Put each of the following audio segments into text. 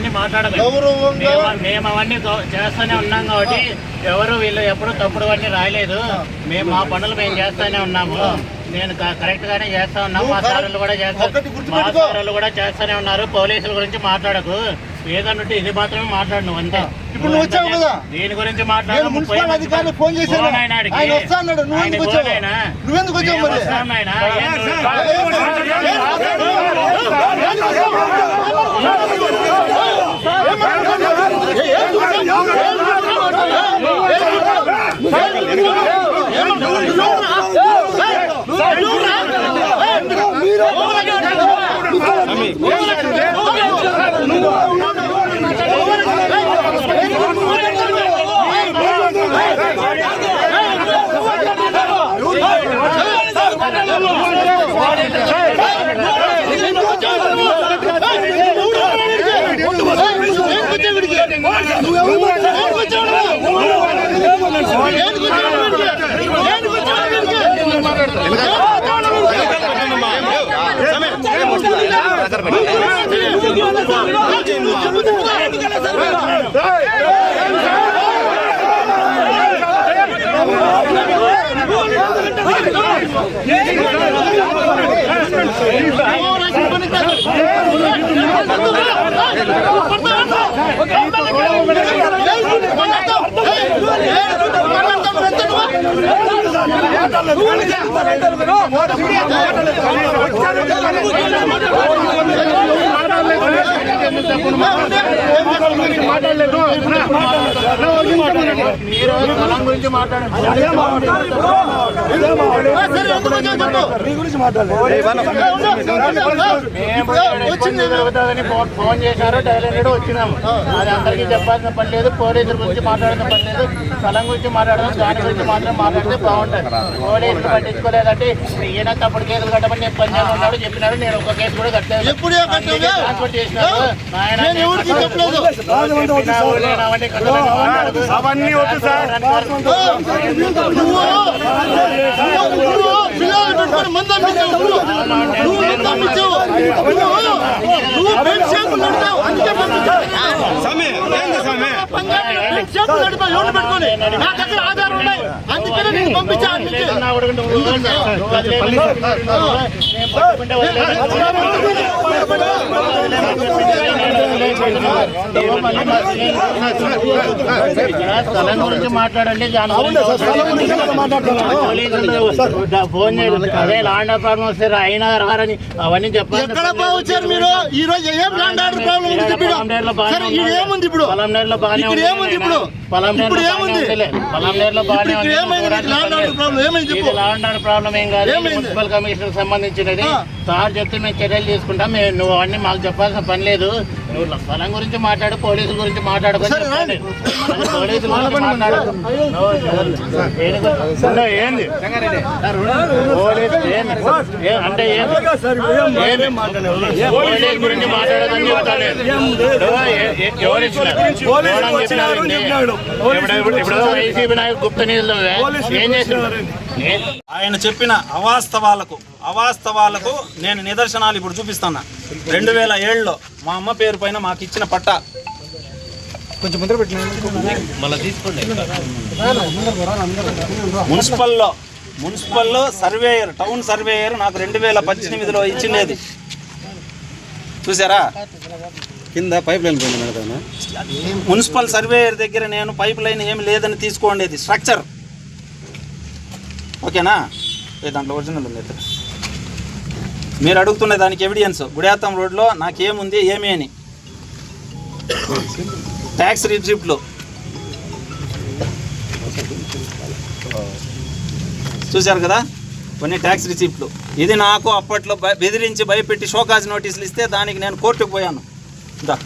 అవన్నీ మాట్లాడలేదు మేము మేము అవన్నీ చేస్తూనే ఉన్నాం కాబట్టి ఎవరు వీళ్ళు ఎప్పుడు తప్పుడు అన్నీ రాయలేదు. మేము మా పనులు మేము చేస్తూనే ఉన్నాము. నేను కరెక్ట్ గానే చేస్తా ఉన్నాము మా సార్లు కూడా చేస్తారు ఒకటి మా. సార్లు కూడా చేస్తూనే ఉన్నారు. పోలీసుల గురించి మాట్లాడకు. ఏదన్నట్టు ఇది మాత్రమే మాట్లాడు నువ్వు అంతే ఇప్పుడు నువ్వు వచ్చావు కదా? దీని గురించి నేను మాట్లాడు మున్సిపల్ అధికారిని ఫోన్ చేశాను ఆయన వస్తా అన్నాడు నువ్వు ఎందుకు వచ్చావు. నువ్వెందుకు వచ్చావు మరి. ఏం మాట్లాడలేదు. మాట్లాడండి ఫోన్- చేశారు డైలెండ్ వచ్చినాము అది అందరికీ చెప్పాల్సిన పని లేదు పోలీసుల గురించి మాట్లాడాల్సిన పని లేదు స్థలం గురించి మాట్లాడదాం దాని గురించి మాత్రం మాట్లాడితే బాగుంటుంది పోలీసులు పట్టించుకోలేదంటే ఈయన తప్పుడు కేసులు కట్టమని నేను పని ఉన్నాడు చెప్పినారు నేను ఒక కేసు కూడా కట్టలేదు ఎప్పుడే? ట్రాన్స్ఫర్ చేసినారు ఆయన అవన్నీ వద్దు సార్. పిల్లలు పెట్టుకొని మందు నువ్వు మందు అమ్మించావు నువ్వు షాప్ నడిపావు అందుకే పంపించావు బెడ్ షాప్ నడిపావు ఎవరిని పెట్టుకొని. నా దగ్గర ఆధారం ఉన్నాయి. స్థలం గురించి మాట్లాడండి ఫోన్ చేయండి అదే లాండ్ ప్రాబ్లం వస్తే అయినా రారని అవన్నీ చెప్పాలి ఎక్కడ వచ్చారు మీరు? ఈ రోజు ఏం ల్యాండ్ ఆర్డర్ ప్రాబ్లం ఇప్పుడు ఏముంది ఇప్పుడు? బాగానే ఉంది ఏముంది ఇప్పుడు? బాగానే ఉంది. ప్రాబ్లం ఏం కాదు? మున్సిపల్ కమిషనర్ సంబంధించినది. సార్ చెప్తే మేము చర్యలు తీసుకుంటాం. మేము నువ్వు అవన్నీ మాకు చెప్పాల్సిన పని లేదు. నువ్వు స్థలం గురించి మాట్లాడు పోలీసుల గురించి మాట్లాడుకొని పోలీసుల గురించి మాట్లాడు. ఏంది? పోలీసు అంటే ఏంది? ఏంది? పోలీసు గురించి మాట్లాడదని చెప్తాను ఎవరు ఇచ్చినారు? ఎవరని చెప్పినారు ఇంటి? ఇప్పుడు ఇప్పుడు ఇప్పుడు వైసీపీ నాయకు గుప్త నిధులు ఏం చేసినారు ఏ- ఆయన చెప్పిన అవాస్తవాలకు అవాస్తవాలకు నేను నిదర్శనాలు ఇప్పుడు చూపిస్తాను రెండు వేల ఏడులో మా అమ్మ పేరు పైన మాకు ఇచ్చిన పట్ట మున్సిపల్లో మున్సిపల్లో సర్వేయర్ టౌన్ సర్వేయర్ నాకు రెండు వేల పద్దెనిమిదిలో ఇచ్చిండేది చూసారా? కింద పైప్ లైన్ పోయింది మేడం మున్సిపల్ సర్వేయర్ దగ్గర నేను పైప్ లైన్ ఏమి లేదని తీసుకోండేది స్ట్రక్చర్. ఓకేనా? ఏ దాంట్లో ఒరిజినల్ ఉంది అయితే. మీరు అడుగుతున్న దానికి ఎవిడియన్స్ గుడియాతం రోడ్లో నాకేముంది ఏమి అని. ట్యాక్స్ రిసిప్ట్లు చూశారు కదా? కొన్ని ట్యాక్స్ రిసిప్ట్లు. ఇది నాకు అప్పట్లో బెదిరించి భయపెట్టి షోకాజ్ నోటీసులు ఇస్తే దానికి నేను కోర్టుకు పోయాను. దా.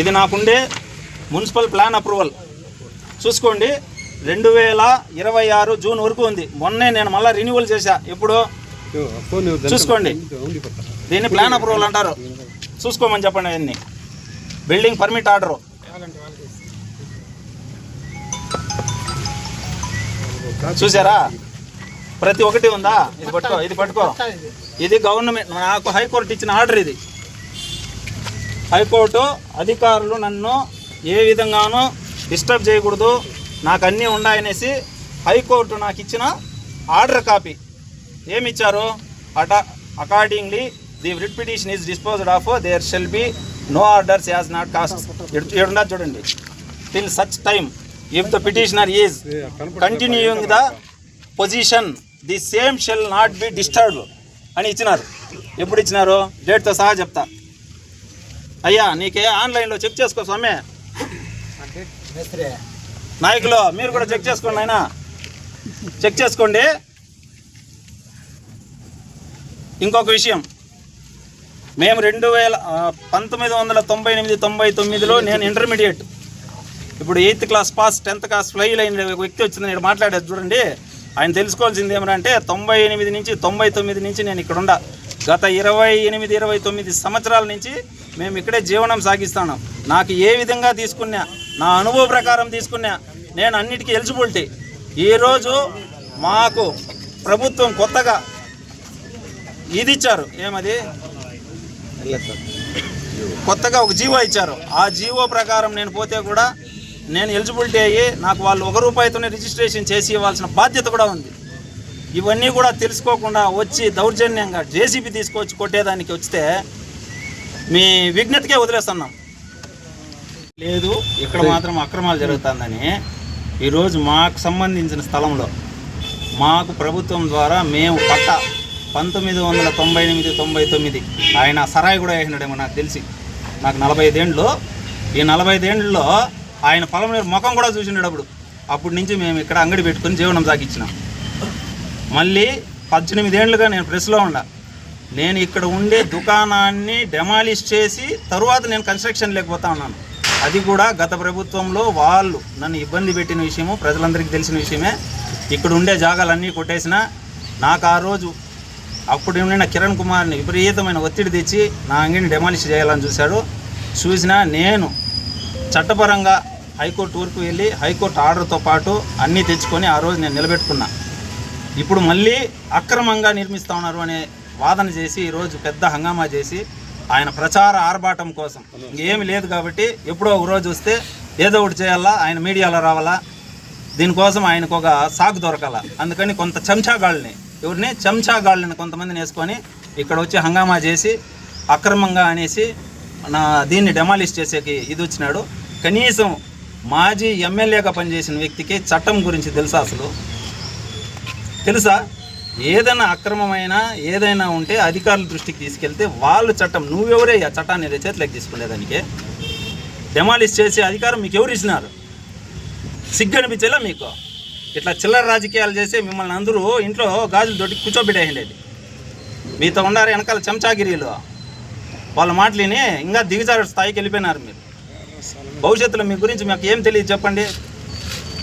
ఇది నాకుండే మున్సిపల్ ప్లాన్ అప్రూవల్. చూసుకోండి రెండు వేల ఇరవై ఆరు జూన్ వరకు ఉంది. మొన్నే నేను మళ్ళీ రెన్యువల్ చేశా. ఎప్పుడు? చూసుకోండి. దీన్ని ప్లాన్ అప్రూవల్ అంటారు. చూసుకోమని చెప్పండి దీన్ని బిల్డింగ్ పర్మిట్ ఆర్డరు. చూసారా ప్రతి ఒక్కటి ఉందా? ఇది పట్టుకో ఇది పట్టుకో. ఇది గవర్నమెంట్ నాకు హైకోర్టు ఇచ్చిన ఆర్డర్ ఇది. హైకోర్టు అధికారులు నన్ను ఏ విధంగానూ డిస్టర్బ్ చేయకూడదు నాకు అన్నీ ఉన్నాయనేసి హైకోర్టు నాకు ఇచ్చిన ఆర్డర్ కాపీ. ఏమి ఇచ్చారు అట accordingly the writ petition is disposed of there shall be no orders as not cost ఏడున్నా చూడండి. Till such time if the petitioner is continuing the position the same shall not be disturb అని ఇచ్చినారు. ఎప్పుడు ఇచ్చినారు? డేట్తో సహా చెప్తా. అయ్యా నీకే ఆన్లైన్లో చెక్ చేసుకో స్వామి. నాయకులు మీరు కూడా చెక్ చేసుకోండి ఆయన చెక్ చేసుకోండి. ఇంకొక విషయం. మేము రెండు వేల పంతొమ్మిది వందల తొంభై ఎనిమిది తొంభై తొమ్మిదిలో నేను ఇంటర్మీడియట్ ఇప్పుడు eighth class pass tenth class fail అయిన వ్యక్తి వచ్చింది నేను మాట్లాడేది చూడండి. ఆయన తెలుసుకోవాల్సింది ఏమంటే తొంభై ఎనిమిది నుంచి తొంభై తొమ్మిది నుంచి నేను ఇక్కడ ఉండ. గత ఇరవై ఎనిమిది ఇరవై తొమ్మిది సంవత్సరాల నుంచి మేము ఇక్కడే జీవనం సాగిస్తున్నాం. నాకు ఏ విధంగా తీసుకున్నా నా అనుభవ ప్రకారం తీసుకున్నా నేను అన్నిటికీ ఎలిజిబిలిటీ. ఈరోజు మాకు ప్రభుత్వం కొత్తగా ఇది ఇచ్చారు. ఏమది? కొత్తగా ఒక జీవో ఇచ్చారు. ఆ జీవో ప్రకారం నేను పోతే కూడా నేను ఎలిజిబిలిటీ అయ్యి నాకు వాళ్ళు ఒక రూపాయితోనే రిజిస్ట్రేషన్ చేసి ఇవ్వాల్సిన బాధ్యత కూడా ఉంది. ఇవన్నీ కూడా తెలుసుకోకుండా వచ్చి దౌర్జన్యంగా జేసీబీ తీసుకొచ్చి కొట్టేదానికి వస్తే మీ విజ్ఞతకే వదిలేస్తున్నాం. లేదు ఇక్కడ మాత్రం అక్రమాలు జరుగుతుందని ఈరోజు మాకు సంబంధించిన స్థలంలో మాకు ప్రభుత్వం ద్వారా మేము పట్ట పంతొమ్మిది వందల తొంభై ఎనిమిది తొంభై తొమ్మిది ఆయన సరాయి కూడా వేసినాడేమో నాకు తెలిసి. నాకు నలభై ఐదేండ్లు. ఈ నలభై ఐదేండ్లలో ఆయన పొలం ముఖం కూడా చూసినాడు అప్పుడు అప్పటి నుంచి మేము ఇక్కడ అంగడి పెట్టుకుని జీవనం సాగించినాం. మళ్ళీ పద్దెనిమిది నేను ప్రెస్లో ఉండా. నేను ఇక్కడ ఉండే దుకాణాన్ని డెమాలిష్ చేసి తరువాత నేను కన్స్ట్రక్షన్ లేకపోతా ఉన్నాను. అది కూడా గత ప్రభుత్వంలో వాళ్ళు నన్ను ఇబ్బంది పెట్టిన విషయము ప్రజలందరికీ తెలిసిన విషయమే. ఇక్కడ ఉండే జాగాలన్నీ కొట్టేసిన నాకు ఆ రోజు అప్పుడు ఉండిన కిరణ్ కుమార్ని విపరీతమైన ఒత్తిడి తెచ్చి నా అంగిని డెమాలిష్ చేయాలని చూశాడు. చూసినా నేను చట్టపరంగా హైకోర్టు వరకు వెళ్ళి హైకోర్టు ఆర్డర్తో పాటు అన్నీ తెచ్చుకొని ఆ రోజు నేను నిలబెట్టుకున్నా. ఇప్పుడు మళ్ళీ అక్రమంగా నిర్మిస్తా ఉన్నారు అనే వాదన చేసి ఈరోజు పెద్ద హంగామా చేసి ఆయన ప్రచార ఆర్భాటం కోసం. ఏమి లేదు కాబట్టి ఎప్పుడో ఒక రోజు వస్తే ఏదో ఒకటి చేయాలా ఆయన మీడియాలో రావాలా దీనికోసం ఆయనకు ఒక సాకు దొరకాల. అందుకని కొంత చెంచాగాళ్ళని ఎవరిని? చెంచాగాళ్ళని కొంతమందిని వేసుకొని ఇక్కడ వచ్చి హంగామా చేసి అక్రమంగా అనేసి నా దీన్ని డెమాలిష్ చేసేకి ఇది వచ్చినాడు. కనీసం మాజీ ఎమ్మెల్యేగా పనిచేసిన వ్యక్తికి చట్టం గురించి తెలుసా అసలు? తెలుసా? ఏదైనా అక్రమమైన ఏదైనా ఉంటే అధికారుల దృష్టికి తీసుకెళ్తే వాళ్ళు చట్టం నువ్వెవరే ఆ చట్టాన్ని చేతిలోకి తీసుకునేదానికి? డెమాలిష్ చేసే అధికారం మీకు ఎవరు ఇచ్చినారు? సిగ్గనిపించేలా మీకు? ఇట్లా చిల్లర రాజకీయాలు చేసి మిమ్మల్ని అందరూ ఇంట్లో గాజులు తోటి కూర్చోబెట్టేయండి మీతో ఉండారు వెనకాల చెంచాగిరీలు. వాళ్ళ మాటలిని ఇంకా దిగజారు స్థాయికి వెళ్ళిపోయినారు మీరు. భవిష్యత్తులో మీ గురించి మాకు ఏం తెలియదు చెప్పండి.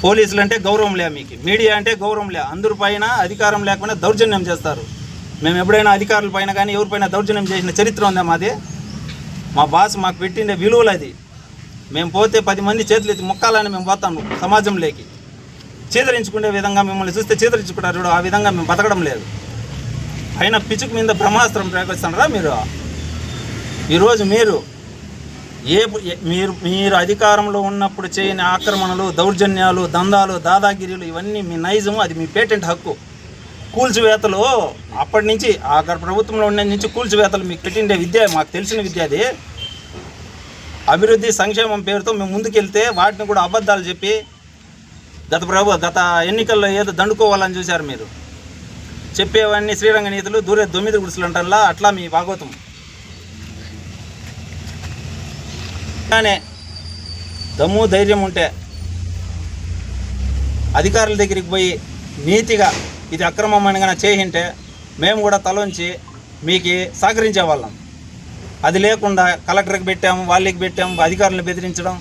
పోలీసులు అంటే గౌరవం లే మీకు. మీడియా అంటే గౌరవం లే. అందరి పైన అధికారం లేకుండా దౌర్జన్యం చేస్తారు. మేము ఎప్పుడైనా అధికారుల పైన కానీ ఎవరిపైన దౌర్జన్యం చేసిన చరిత్ర ఉందా మాది? మా బాస్ మాకు పెట్టిండే విలువలు అది. మేము పోతే పది మంది చేతులు ఎత్తి మొక్కాలని మేము పోతాము సమాజంలోకి. చీదరించుకునే విధంగా మిమ్మల్ని చూస్తే చీదరించుకుంటారు చూడు, ఆ విధంగా మేము బతకడం లేదు. అయినా పిచ్చుకు మీద బ్రహ్మాస్త్రం ప్రయోగిస్తున్నారా మీరు? ఈరోజు మీరు ఏ ఏ- మీరు మీరు అధికారంలో ఉన్నప్పుడు చేయని ఆక్రమణలు దౌర్జన్యాలు దందాలు దాదాగిరీలు ఇవన్నీ మీ నైజము అది మీ పేటెంట్ హక్కు. కూల్చివేతలు అప్పటి నుంచి ఆ ప్రభుత్వంలో ఉండే నుంచి కూల్చివేతలు మీకు పెట్టిండే విద్య మాకు తెలిసిన విద్య అది. అభివృద్ధి సంక్షేమం పేరుతో మేము ముందుకెళ్తే వాటిని కూడా అబద్ధాలు చెప్పి గత ప్రభు గత ఎన్నికల్లో ఏదో దండుకోవాలని చూశారు మీరు. చెప్పేవన్నీ శ్రీరంగ నీతులు దూరే దొమ్మిది గుడిసెలు అంటారా అట్లా మీ భాగవతం కానీ దమ్ము ధైర్యం ఉంటే అధికారుల దగ్గరికి పోయి నీతిగా ఇది అక్రమం కానీ చేయింటే మేము కూడా తలొంచి మీకు సహకరించే వాళ్ళం. అది లేకుండా కలెక్టర్కి పెట్టాము వాళ్ళకి పెట్టాము అధికారులను బెదిరించడం.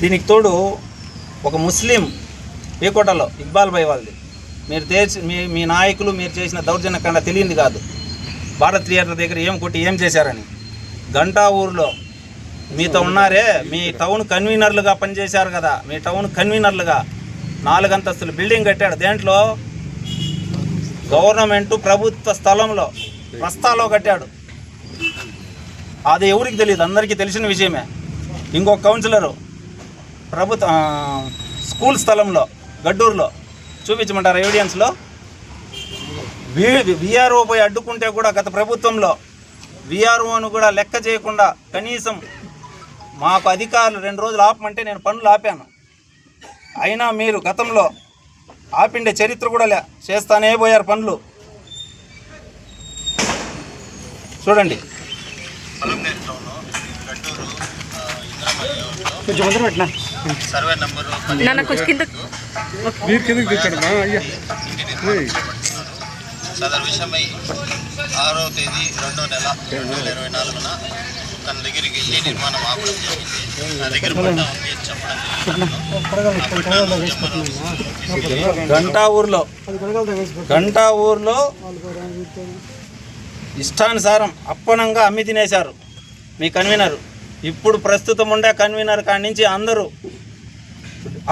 దీనికి తోడు ఒక ముస్లిం పేకోటలో ఇక్బాల్ భాయ్ వాళ్ళది. మీరు తెచ్చి మీ మీ నాయకులు మీరు చేసిన దౌర్జన్య కన్నా తెలియంది కాదు. భారత్ థియేటర్ దగ్గర ఏం కొట్టి ఏం చేశారని. గంటా ఊర్లో. మీతో ఉన్నారే మీ టౌన్ కన్వీనర్లుగా పనిచేశారు కదా. మీ టౌన్ కన్వీనర్లుగా నాలుగంతస్తులు బిల్డింగ్ కట్టాడు. దేంట్లో? గవర్నమెంట్ ప్రభుత్వ స్థలంలో. రస్తాలో కట్టాడు. అది ఎవరికి తెలియదు అందరికీ తెలిసిన విషయమే. ఇంకొక కౌన్సిలరు ప్రభుత్వ స్కూల్ స్థలంలో గడ్డూరులో. చూపించమంటారు ఎవిడెన్స్లో విఆర్ఓ పోయి అడ్డుకుంటే కూడా గత ప్రభుత్వంలో విఆర్ఓను కూడా లెక్క చేయకుండా కనీసం మాకు అధికారులు రెండు రోజులు ఆపమంటే నేను పనులు ఆపాను. అయినా మీరు గతంలో ఆపిండే చరిత్ర కూడా లే చేస్తానే పోయారు పనులు. చూడండి. సర్వే నంబరు సదరు విషయమై ఆరో తేదీ రెండో నెల రెండు వేల ఇరవై నాలుగున తన దగ్గరికి ఇల్లు నిర్మాణం ఆపడం జరిగింది. నా దగ్గర పట్టా ఉంది అని చెప్పడం గంటా ఊర్లో. గంటా ఊర్లో ఇష్టానుసారం అప్పనంగా అమ్మి తినేశారు. మీ కన్వీనర్. ఇప్పుడు ప్రస్తుతం ఉండే కన్వీనర్ కాడి నుంచి అందరూ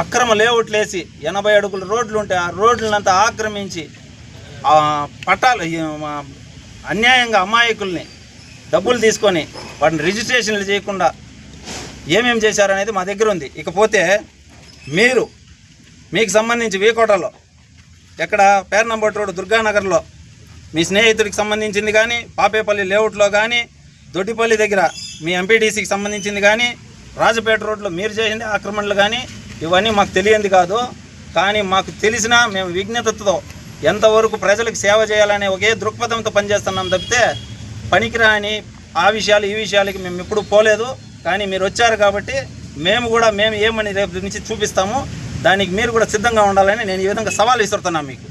అక్రమ లేఅవుట్లు వేసి ఎనభై అడుగుల రోడ్లు ఉంటే ఆ రోడ్లనంతా ఆక్రమించి ఆ పట్టాలు అన్యాయంగా అమాయకుల్ని డబ్బులు తీసుకొని వాటిని రిజిస్ట్రేషన్లు చేయకుండా ఏమేం చేశారనేది మా దగ్గర ఉంది. ఇకపోతే మీరు మీకు సంబంధించి వీకోటలో ఎక్కడ పేర్నంబోట్ రోడ్ దుర్గానగర్లో మీ స్నేహితుడికి సంబంధించింది కానీ పాపేపల్లి లేఅవుట్లో కానీ దొడ్డిపల్లి దగ్గర మీ ఎంపీడీసీకి సంబంధించింది కానీ రాజపేట రోడ్లో మీరు చేసింది ఆక్రమణలు కానీ ఇవన్నీ మాకు తెలియంది కాదు. కానీ మాకు తెలిసినా మేము విజ్ఞతతో ఎంతవరకు ప్రజలకు సేవ చేయాలనే ఒకే దృక్పథంతో పనిచేస్తున్నాం తప్పితే పనికిరాని ఆ విషయాలు ఈ విషయాలకి మేము ఎప్పుడు పోలేదు. కానీ మీరు వచ్చారు కాబట్టి మేము కూడా మేము ఏమని రేపు నుంచి చూపిస్తాము. దానికి మీరు కూడా సిద్ధంగా ఉండాలని నేను ఈ విధంగా సవాల్ విసురుతున్నాను మీకు.